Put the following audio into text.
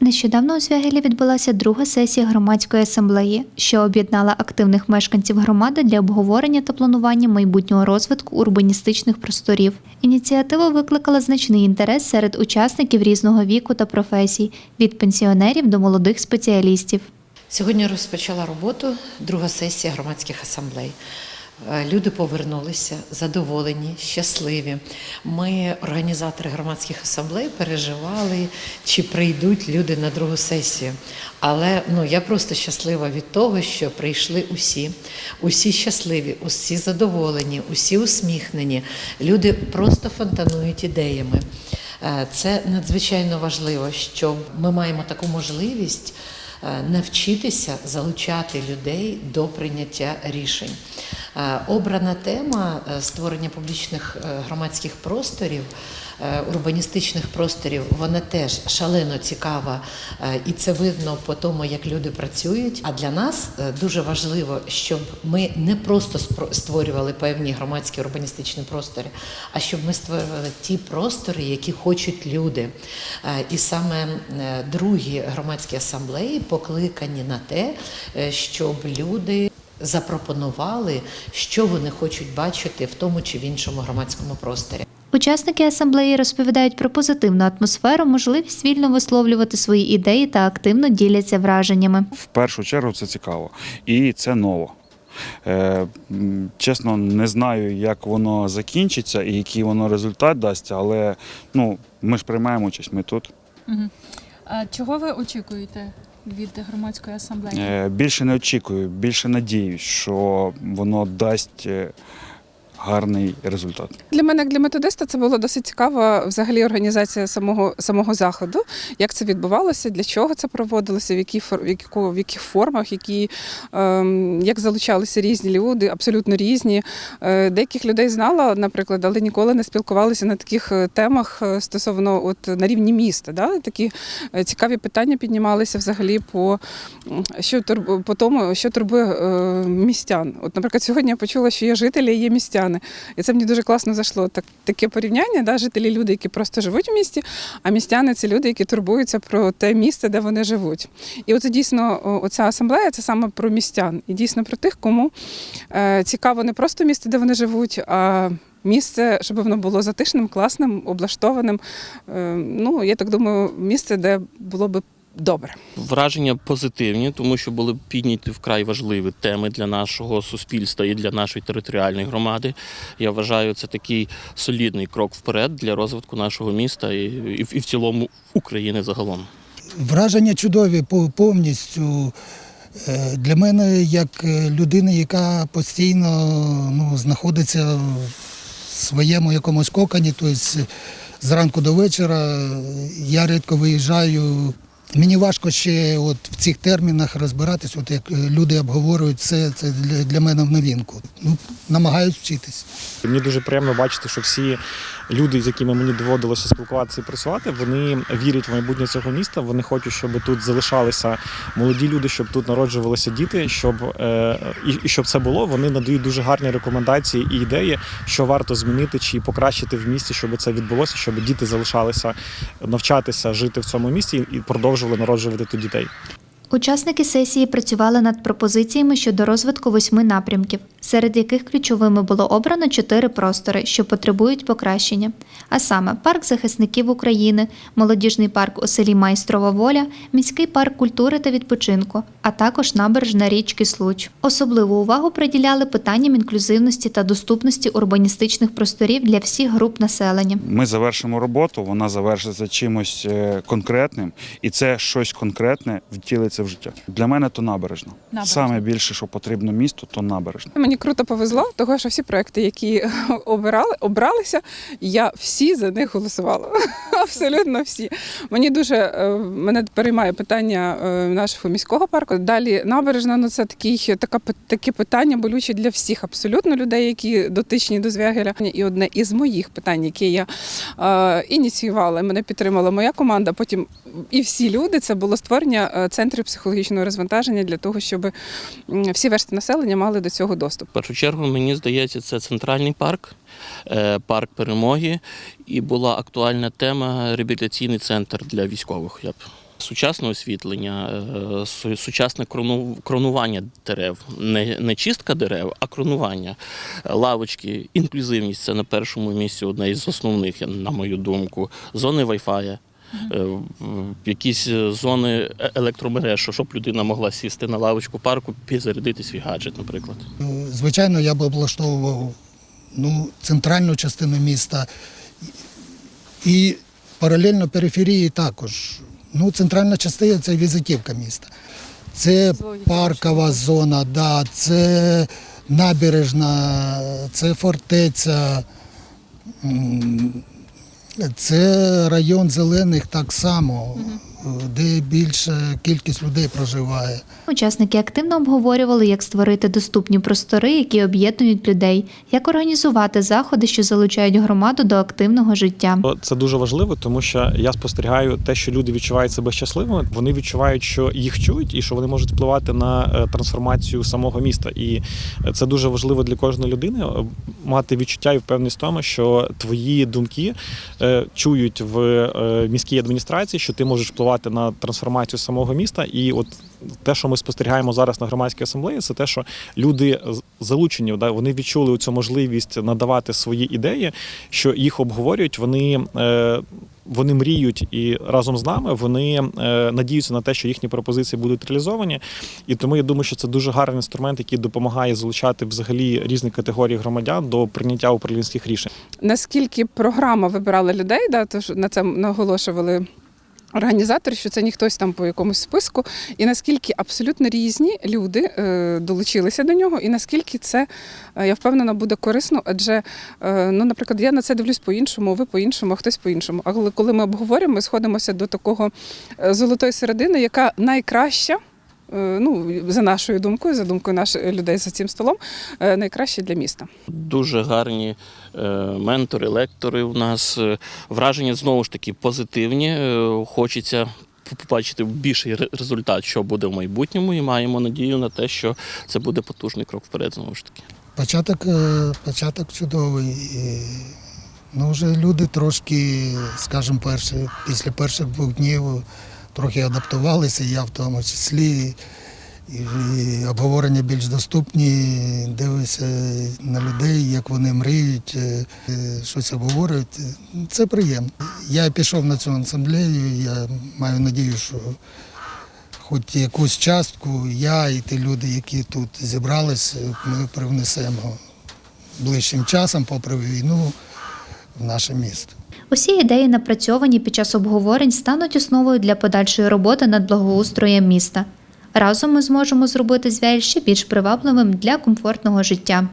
Нещодавно у Звягелі відбулася друга сесія громадської асамблеї, що об'єднала активних мешканців громади для обговорення та планування майбутнього розвитку урбаністичних просторів. Ініціатива викликала значний інтерес серед учасників різного віку та професій від пенсіонерів до молодих спеціалістів. Сьогодні розпочала роботу друга сесія громадських асамблей. Е, Люди повернулися задоволені, щасливі. Ми, організатори громадських асамблей, переживали, чи прийдуть люди на другу сесію. Але ну я просто щаслива від того, що прийшли усі, усі щасливі, усі задоволені, усі усміхнені. Люди просто фонтанують ідеями. Е, Це надзвичайно важливо, що ми маємо таку можливість е, навчитися залучати людей до прийняття рішень. Е, Обрана тема е, створення публічних е, громадських просторів. Урбаністичних просторів вона теж шалено цікава, і це видно по тому, як люди працюють. А для нас дуже важливо, щоб ми не просто створювали певні громадські урбаністичні простори, а щоб ми створювали ті простори, які хочуть люди. І саме другі громадські асамблеї покликані на те, щоб люди запропонували, що вони хочуть бачити в тому чи в іншому громадському просторі. Учасники асамблеї розповідають про позитивну атмосферу, можливість вільно висловлювати свої ідеї та активно діляться враженнями. В першу чергу це цікаво і це ново. Е, чесно, не знаю, як воно закінчиться і який воно результат дасть, але ну, ми ж приймаємо участь, ми тут. Чого ви очікуєте від громадської асамблеї? Е, більше не очікую, більше надіюсь, що воно дасть е, гарний результат. Для мене, як для методиста, це було досить цікаво взагалі організація самого самого заходу, як це відбувалося, для чого це проводилося, в які в яку- в яких формах, які ем, як залучалися різні люди, абсолютно різні. Е, деяких людей знала, наприклад, але ніколи не спілкувалися на таких е, темах е, стосовно от на рівні міста. Да? Такі е, цікаві питання піднімалися взагалі по що по тому, що турбує е, містян. От, наприклад, сьогодні я почула, що є жителі, є містяни. І це мені дуже класно зайшло. Так, таке порівняння, да, жителі люди, які просто живуть в місті, а містяни це люди, які турбуються про те місце, де вони живуть. І оце дійсно оця асамблея це саме про містян. І дійсно про тих, кому е, цікаво не просто місце, де вони живуть, а місце, щоб воно було затишним, класним, облаштованим. Е, ну, я так думаю, місце, де було би добре. Враження позитивні, тому що були підняті вкрай важливі теми для нашого суспільства і для нашої територіальної громади. Я вважаю, це такий солідний крок вперед для розвитку нашого міста і, і, в- і в цілому України загалом. Враження чудові по- повністю. Е, Для мене, як е, людини, яка постійно ну, знаходиться в своєму якомусь кокані, тобто зранку до вечора, е, я рідко виїжджаю. Мені важко ще от в цих термінах розбиратись, от як е, люди обговорюють це, це для, мене в новинку. Ну, намагаюсь вчитись. Мені дуже приємно бачити, що всі люди, з якими мені доводилося спілкуватися і працювати, вони вірять в майбутнє цього міста. Вони хочуть, щоб тут залишалися молоді люди, щоб тут народжувалися діти, щоб е, і, і щоб це було. Вони надають дуже гарні рекомендації і ідеї, що варто змінити чи покращити в місті, щоб це відбулося, щоб діти залишалися навчатися жити в цьому місті і продовжували народжувати тут дітей. Учасники сесії працювали над пропозиціями щодо розвитку восьми напрямків, серед яких ключовими було обрано чотири простори, що потребують покращення. А саме парк захисників України, молодіжний парк у селі Майстрова Воля, міський парк культури та відпочинку, а також набережна річки Случ. Особливу увагу приділяли питанням інклюзивності та доступності урбаністичних просторів для всіх груп населення. Ми завершимо роботу, вона завершиться чимось е, конкретним, і це щось конкретне втілиться в життя. Для мене то набережна. Набережна. Саме більше, що потрібно місту, то набережна. Мені круто повезло, того що всі проекти, які обирали, обралися, я всі за них голосувала. Абсолютно всі. Мені дуже е, мене переймає питання е, нашого міського парку. Далі набережна, ну це такий, така, таке питання болюче для всіх абсолютно людей, які дотичні до Звягеля. І одне із моїх питань, яке я е, ініціювала, мене підтримала моя команда. Потім і всі люди, це було створення е, центрів психологічного розвантаження для того, щоб всі версти населення мали до цього доступ. В першу чергу, мені здається, це центральний парк, парк перемоги, і була актуальна тема реабілітаційний центр для військових. Я б Сучасне освітлення, е, сучасне кронування дерев, не, не чистка дерев, а кронування. Е, Лавочки, інклюзивність це на першому місці одне із основних, на мою думку. Зони Wi-Fi. е, Якісь е, зони е- електромереж, щоб людина могла сісти на лавочку парку, підзарядити свій гаджет, наприклад. Е, Звичайно, я б облаштовував ну, центральну частину міста і паралельно периферії також. Ну, центральна частина це візитівка міста. Це паркова зона, да, це набережна, це фортеця, це район зелених так само, де більша кількість людей проживає. Учасники активно обговорювали, як створити доступні простори, які об'єднують людей, як організувати заходи, що залучають громаду до активного життя. Це дуже важливо, тому що я спостерігаю те, що люди відчувають себе щасливими. Вони відчувають, що їх чують, і що вони можуть впливати на е, трансформацію самого міста. І це дуже важливо для кожної людини е, мати відчуття і впевненість в тому, що твої думки е, чують в е, міській адміністрації, що ти можеш впливати на трансформацію самого міста. І от те, що ми спостерігаємо зараз на громадській асамблеї, це те, що люди залучені, вони відчули цю можливість надавати свої ідеї, що їх обговорюють. Вони е, вони мріють і разом з нами вони е, надіються на те, що їхні пропозиції будуть реалізовані. І тому я думаю, що це дуже гарний інструмент, який допомагає залучати взагалі різні категорії громадян до прийняття управлінських рішень. Наскільки програма вибирала людей, да, тож на це наголошували. Організатори, що це не хтось там по якомусь списку, і наскільки абсолютно різні люди е, долучилися до нього, і наскільки це е, я впевнена буде корисно, адже е, ну, наприклад, я на це дивлюсь по-іншому, ви по-іншому, а хтось по-іншому. А коли- ми обговорюємо, ми сходимося до такого золотої середини, яка найкраща. Е, Ну, за нашою думкою, за думкою наших людей за цим столом, е, найкраще для міста. Дуже гарні е, ментори, лектори у нас. Е, Враження знову ж таки позитивні. Е, Хочеться побачити більший результат, що буде в майбутньому, і маємо надію на те, що це буде потужний крок вперед знову ж таки. Початок, е, початок чудовий. І, Ну, вже люди трошки, скажімо, перші, після перших двох днів трохи адаптувалися, я в тому числі. І, обговорення більш доступні, дивишся на людей, як вони мріють, е, щось обговорюють. Це приємно. Я пішов на цю асамблею, я маю надію, що хоч якусь частку я і ті люди, які тут зібралися, ми привнесемо ближчим часом, попри війну, в наше місто. Усі ідеї, напрацьовані під час обговорень, стануть основою для подальшої роботи над благоустроєм міста. Разом ми зможемо зробити звяль ще більш привабливим для комфортного життя.